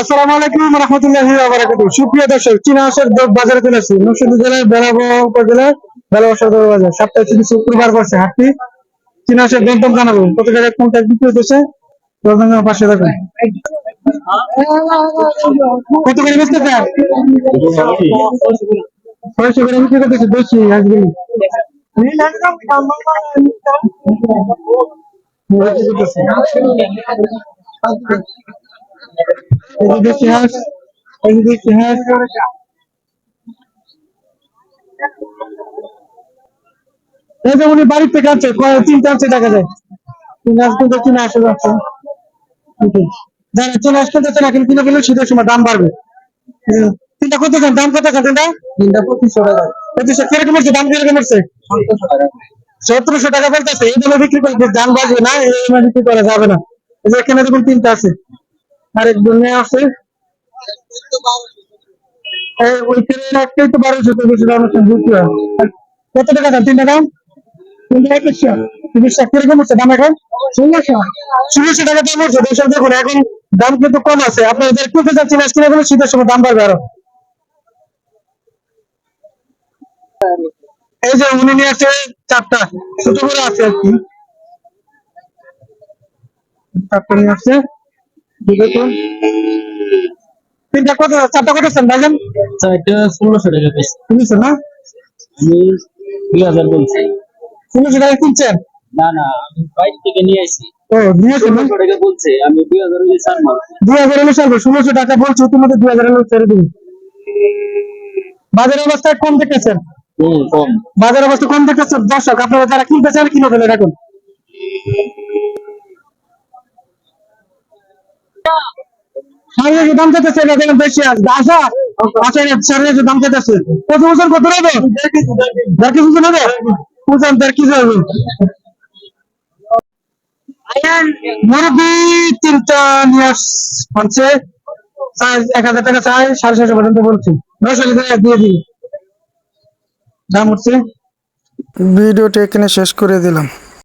আসসালামু আলাইকুম রহমতুল্লাহি ওয়া বারাকাতুহু। সুপ্রিয় দর্শক, চীনা হাঁসের দর বাজারে চলে আসছি। নরসিংদী জেলার বেলাবো উপজেলার বেলাবো সদর বাজার। সপ্তাহে শুধু শুক্রবার বসে হাটটি। চীনা হাঁসের দরদাম জানাব কত টাকা কোনটা বিক্রি হতেছে দরদাম পাশে থাকুন। কত করে বেচতে চান ছয়শো করে বিক্রি করতেছে বেশি হাঁসগুলি। বেশি করতেছে। উনি তিনটা দেখা যায় তিন চলে আসতে যাচ্ছে না কিন্তু কিনে কিনে শীতের সময় দাম বাড়বে। তিনটা কত দাম দাম কত খান তিনটা তিনটা পঁচিশশো টাকা পঁচিশশো কীরকম হচ্ছে দাম কীরকম হচ্ছে সতেরোশো টাকা বলতেছে এই দামে বিক্রি করতে দাম বাড়বে না এই দামে বিক্রি করা যাবে না এখানে দেখুন তিনটা আছে আরেক দুনিয়া আছে এই ওইখানে একটাই তো বারোশো তো বেশি দাম? হচ্ছে বুঝতে। আর কত টাকা টাকা দাম কিন্তু কম আছে। আপনাদের কিনতে যাচ্ছেন, আজকে এখন শীতের সময় দাম বাড়বে আরও। এই যে উনি নিয়ে আছে চারটা। ছোট করে আছে আর কি। চারটা নিয়ে আসছে। তিনটা কত? চারটা কত চান ভাইজান? চারটা ষোলোশো টাকা পিস শুনেছো না? আমি দুই হাজার বলছি। ষোলোশো টাকা কিনছেন? না না আমি বাইরে থেকে নিয়ে আসি। ও নিয়েছেন না? ষোলোশো টাকা বলছে আমি দুই হাজার ওই চার দুই হাজার হলে সারবো ষোলোশো টাকা বলছো তোমাদের দুই হাজার হলে ছেড়ে দিবি বাজার অবস্থায় কম দেখেছেন হম কম। বাজার অবস্থা কম দেখেছেন দর্শক আপনারা যারা কিনতে চান কিনে ফেলেন এখন যে দাম চাইতেছে দেখেন বেশি আসবে আশা আচ্ছা যে দাম চাইতেছে। কত কত দেড় কেজি দেড় কেজি হবে। তিনটা এক হাজার টাকা চাই, সাড়ে ছশো পর্যন্ত বলছি। নয়শো টাকা দিয়ে দিই। দাম হচ্ছে ভিডিওটি এখানে শেষ করে দিলাম।